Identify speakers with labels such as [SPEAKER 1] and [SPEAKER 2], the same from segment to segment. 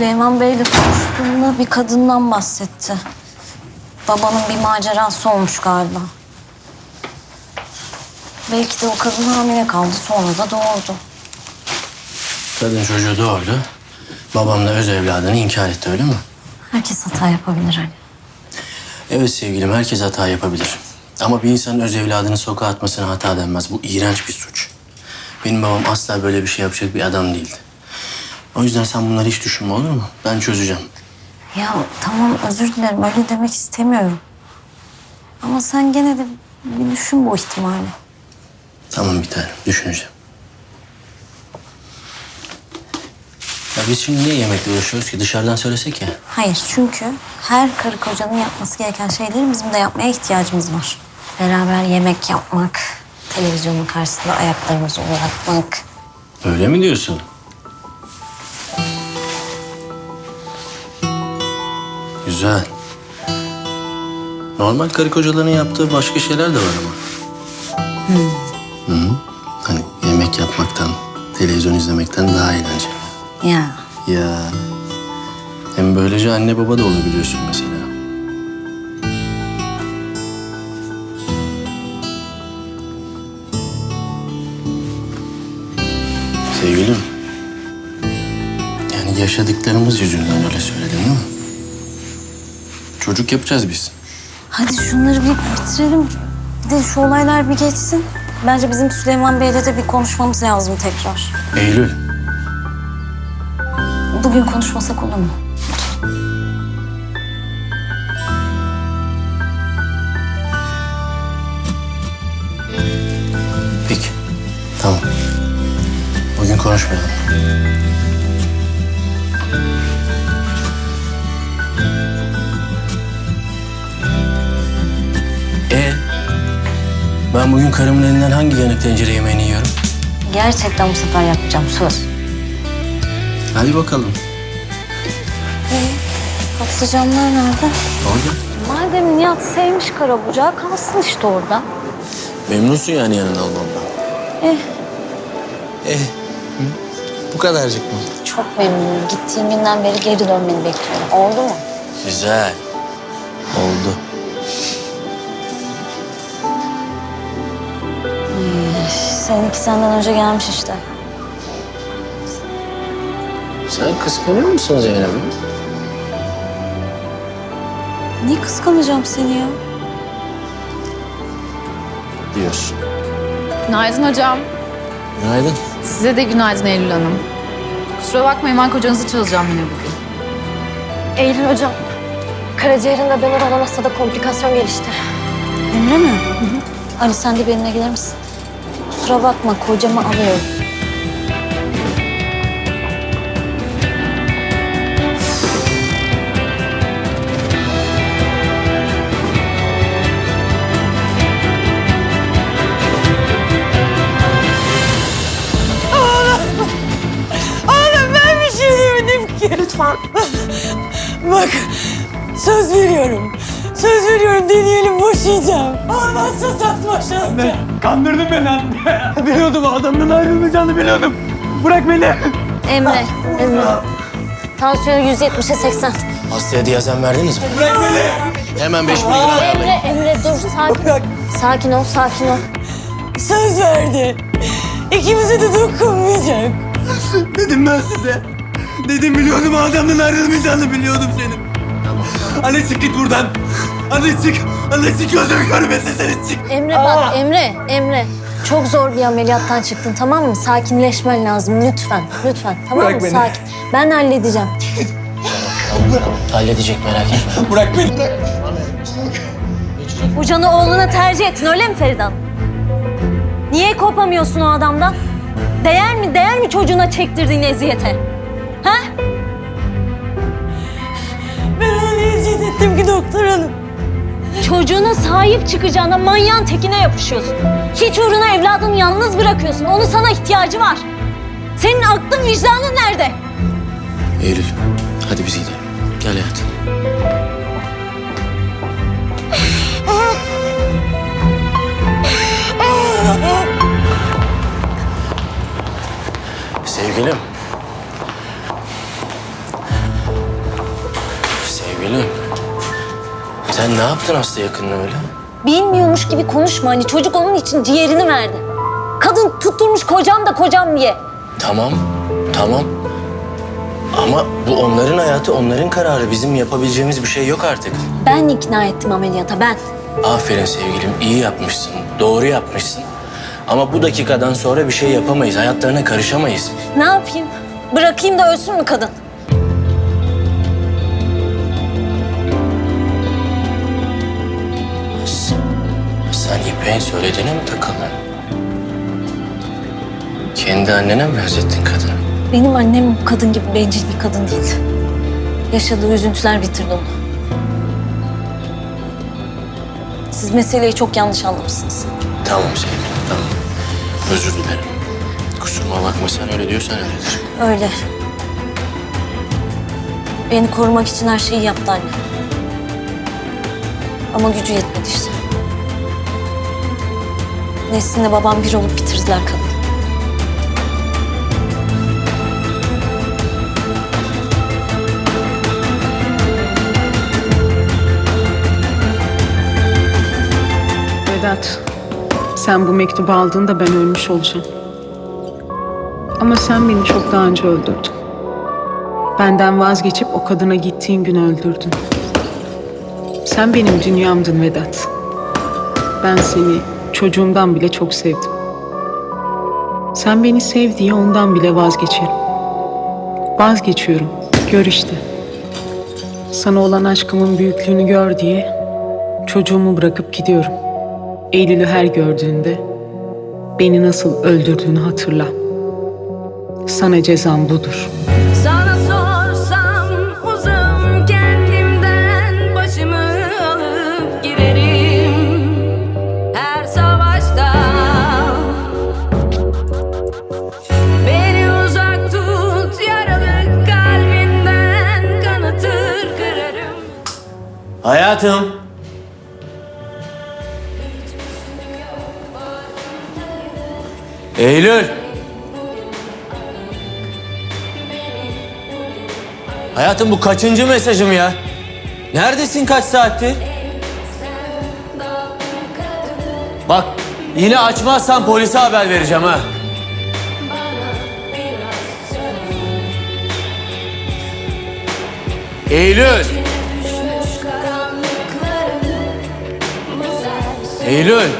[SPEAKER 1] Süleyman Bey'le konuştuğumda bir kadından bahsetti. Babanın bir macerası olmuş galiba. Belki de o kadın hamile kaldı sonra da doğurdu.
[SPEAKER 2] Kadın çocuğu doğurdu. Babam da öz evladını inkar etti öyle mi?
[SPEAKER 1] Herkes hata yapabilir hani.
[SPEAKER 2] Evet sevgilim herkes hata yapabilir. Ama bir insanın öz evladını sokağa atmasına hata denmez. Bu iğrenç bir suç. Benim babam asla böyle bir şey yapacak bir adam değildi. O yüzden sen bunları hiç düşünme olur mu? Ben çözeceğim.
[SPEAKER 1] Ya tamam özür dilerim öyle demek istemiyorum. Ama sen gene de bir düşün bu ihtimali.
[SPEAKER 2] Tamam bir tane düşüneceğim. Ya biz şimdi niye yemekle uğraşıyoruz ki? Dışarıdan söylesek ya.
[SPEAKER 1] Hayır çünkü her karı kocanın yapması gereken şeyleri bizim de yapmaya ihtiyacımız var. Beraber yemek yapmak, televizyonun karşısında ayaklarımızı uzatmak.
[SPEAKER 2] Öyle mi diyorsun? Güzel. Normal karı kocaların yaptığı başka şeyler de var ama. Hı. Hı. Hani yemek yapmaktan, televizyon izlemekten daha eğlenceli.
[SPEAKER 1] Ya
[SPEAKER 2] Ya. Hem böylece anne baba da olabiliyorsun mesela. Sevgilim. Yani yaşadıklarımız yüzünden öyle söyledin değil mi? Çocuk yapacağız biz.
[SPEAKER 1] hadi şunları bir bitirelim. Bir de şu olaylar bir geçsin. Bence bizim Süleyman Bey'le de bir konuşmamız lazım tekrar.
[SPEAKER 2] Eylül.
[SPEAKER 1] Bugün konuşmasak olur mu?
[SPEAKER 2] Peki. Tamam. Bugün konuşmayalım. Ben bugün karımın elinden hangi yanık tencere yemeğini yiyorum?
[SPEAKER 1] Gerçekten bu sefer yapacağım söz.
[SPEAKER 2] Hadi bakalım.
[SPEAKER 1] Patlıcanlar nerede?
[SPEAKER 2] Orada.
[SPEAKER 1] Madem Nihat sevmiş kara bucağı kalsın işte orada.
[SPEAKER 2] Memnunsun yani yanında olmamdan.
[SPEAKER 1] Eh
[SPEAKER 2] Eh. hı? Bu kadarcık mı?
[SPEAKER 1] çok memnunum. Gittiğim günden beri geri dönmeni bekliyorum. Oldu mu?
[SPEAKER 2] Güzel. Oldu.
[SPEAKER 1] Seninki senden önce gelmiş işte.
[SPEAKER 2] Sen kıskanıyor musun Zeynep'i?
[SPEAKER 1] Niye kıskanacağım seni ya?
[SPEAKER 2] Diyorsun.
[SPEAKER 3] Günaydın hocam.
[SPEAKER 2] Günaydın.
[SPEAKER 3] Size de günaydın Eylül Hanım. Kusura bakmayın ben kocanızı çalacağım yine bugün.
[SPEAKER 4] Eylül hocam, karaciğerinde damar olan hastada komplikasyon gelişti.
[SPEAKER 1] Emre mi? Ali sen de benimle gelir misin? Kusura bakma kocamı alıyorum.
[SPEAKER 5] Oğlum ben bir şey demedim.
[SPEAKER 4] Lütfen.
[SPEAKER 5] Bak söz veriyorum. Söz veriyorum deneyelim boşayacağım. Olmazsa sat boşalacağım.
[SPEAKER 6] Kandırdın beni anne. biliyordum adamdan ayrılmayacağını biliyordum. Bırak beni.
[SPEAKER 1] Emre, Emre. Tansiyonu 170'e 80.
[SPEAKER 2] Hastaya diyazen verdiniz mi?
[SPEAKER 6] Bırak beni.
[SPEAKER 2] Hemen beş miligram ayarlayın.
[SPEAKER 1] Emre, Emre dur sakin.
[SPEAKER 5] Bırak.
[SPEAKER 1] Sakin ol, sakin ol.
[SPEAKER 5] Söz verdi. İkimize de dokunmayacak.
[SPEAKER 6] Dedim ben size. Dedim biliyordum adamdan ayrılmayacağını biliyordum senin. Anne çık git buradan. Anne çık. Anne çık gözüm görmesin seni çık.
[SPEAKER 1] Emre bak, Emre, Emre. Çok zor bir ameliyattan çıktın tamam mı? Sakinleşmen lazım lütfen, lütfen. Tamam
[SPEAKER 6] Bırak
[SPEAKER 1] mı?
[SPEAKER 6] beni.
[SPEAKER 1] Sakin. Ben halledeceğim.
[SPEAKER 2] Halledecek merak etme.
[SPEAKER 6] Bırak beni.
[SPEAKER 1] Hocanı oğluna tercih ettin öyle mi Feridan? Niye kopamıyorsun o adamdan? Değer mi, değer mi çocuğuna çektirdiğin eziyete? Ha?
[SPEAKER 5] Ettim ki doktor hanım?
[SPEAKER 1] Çocuğuna sahip çıkacağına manyağın tekine yapışıyorsun. Hiç uğruna evladını yalnız bırakıyorsun. Onun sana ihtiyacı var. Senin aklın vicdanın nerede?
[SPEAKER 2] Eylül hadi biz gidelim. Gel hayatım. Sevgilim. Gülüm. Sen ne yaptın hasta yakınına öyle?
[SPEAKER 1] Bilmiyormuş gibi konuşma hani çocuk onun için ciğerini verdi. Kadın tutturmuş kocam da kocam diye.
[SPEAKER 2] Tamam, tamam. Ama bu onların hayatı, onların kararı. Bizim yapabileceğimiz bir şey yok artık.
[SPEAKER 1] Ben ikna ettim ameliyata ben.
[SPEAKER 2] Aferin sevgilim, iyi yapmışsın, doğru yapmışsın. Ama bu dakikadan sonra bir şey yapamayız, hayatlarına karışamayız.
[SPEAKER 1] Ne yapayım? Bırakayım da ölsün mü kadın?
[SPEAKER 2] Sen İpek'in söylediğine mi takıldın? Kendi annene mi benzettin kadını?
[SPEAKER 1] Benim annem bu kadın gibi bencil bir kadın değil. Yaşadığı üzüntüler bitirdi onu. Siz meseleyi çok yanlış anlamışsınız.
[SPEAKER 2] Tamam sevgilim, tamam. Özür dilerim. Kusuruma bakma sen öyle diyorsan öyledir.
[SPEAKER 1] Öyle. Beni korumak için her şeyi yaptı anne. Ama gücü yetmedi işte. Nesrin'le babam bir olup bitirdiler kadını.
[SPEAKER 7] Vedat, sen bu mektubu aldığında ben ölmüş olacağım. Ama sen beni çok daha önce öldürdün. Benden vazgeçip o kadına gittiğin gün öldürdün. Sen benim dünyamdın Vedat. Ben seni çocuğumdan bile çok sevdim. Sen beni sev diye ondan bile vazgeçerim. Vazgeçiyorum. Gör işte. Sana olan aşkımın büyüklüğünü gör diye çocuğumu bırakıp gidiyorum. Eylül'ü her gördüğünde beni nasıl öldürdüğünü hatırla. Sana cezam budur.
[SPEAKER 2] Eylül. Hayatım bu kaçıncı mesajım ya? Neredesin kaç saattir? Bak yine açmazsan polise haber vereceğim ha. Eylül. Eylül.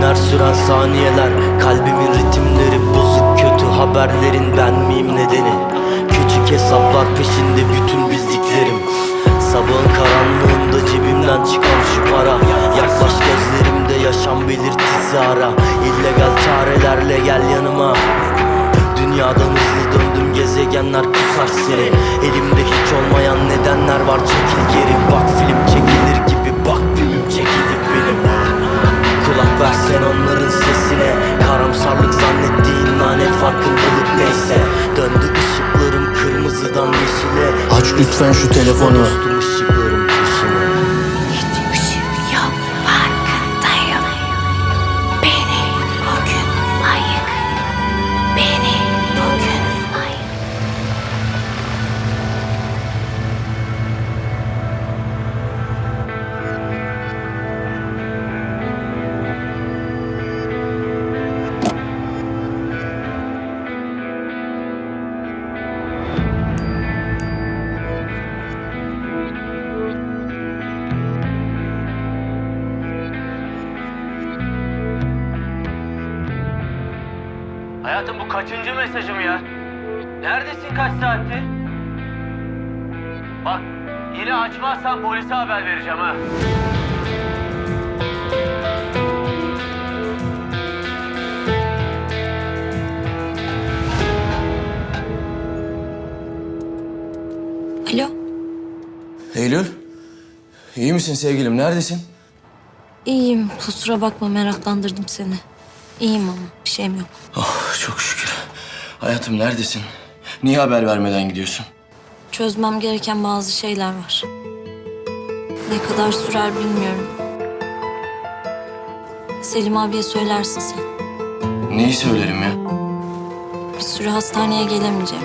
[SPEAKER 8] Günler süren saniyeler Kalbimin ritimleri bozuk kötü haberlerin ben miyim nedeni? Küçük hesaplar peşinde bütün bildiklerim. Sabahın karanlığında cebimden çıkan şu para Yaklaş gözlerimde yaşam belirtisi ara. İllegal çarelerle gel yanıma. Dünyadan hızlı döndüm gezegenler kusar seni. Elimde
[SPEAKER 2] Hayatım bu kaçıncı mesajım ya? Neredesin kaç saattir? Bak
[SPEAKER 6] Yine açmazsan polise haber vereceğim ha.
[SPEAKER 1] Alo.
[SPEAKER 2] Eylül. iyi misin sevgilim? Neredesin?
[SPEAKER 1] İyiyim. Kusura bakma meraklandırdım seni. İyiyim ama bir şeyim yok.
[SPEAKER 2] Oh çok şükür. Hayatım neredesin? Niye haber vermeden gidiyorsun?
[SPEAKER 1] Çözmem gereken bazı şeyler var. Ne kadar sürer bilmiyorum. Selim abiye söylersin sen.
[SPEAKER 2] Neyi söylerim ya?
[SPEAKER 1] Bir süre hastaneye gelemeyeceğim.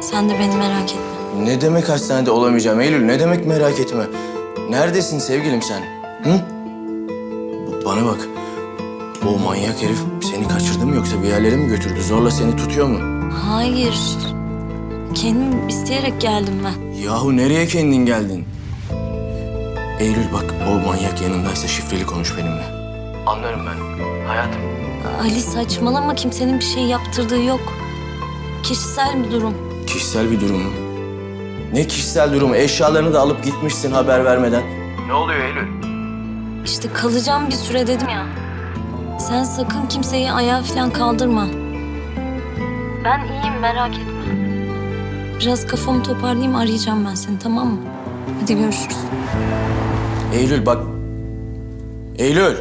[SPEAKER 1] Sen de beni merak etme.
[SPEAKER 2] Ne demek hastanede olamayacağım Eylül? Ne demek merak etme? Neredesin sevgilim sen? Hı? Bana bak. O manyak herif seni kaçırdı mı yoksa bir yerlere mi götürdü? Zorla seni tutuyor mu?
[SPEAKER 1] Hayır. Kendim isteyerek geldim ben.
[SPEAKER 2] Yahu nereye kendin geldin? Eylül bak o manyak yanındaysa şifreli konuş benimle. Anlarım ben. Hayatım.
[SPEAKER 1] Ali saçmalama kimsenin bir şey yaptırdığı yok. Kişisel bir durum.
[SPEAKER 2] Kişisel bir durum mu? Ne kişisel durumu? Eşyalarını da alıp gitmişsin haber vermeden. Ne oluyor Eylül?
[SPEAKER 1] İşte kalacağım bir süre dedim ya. Sen sakın kimseyi ayağa falan kaldırma. Ben iyiyim merak etme. Biraz kafamı toparlayayım arayacağım ben seni tamam mı? Hadi görüşürüz.
[SPEAKER 2] Eylül bak. Eylül.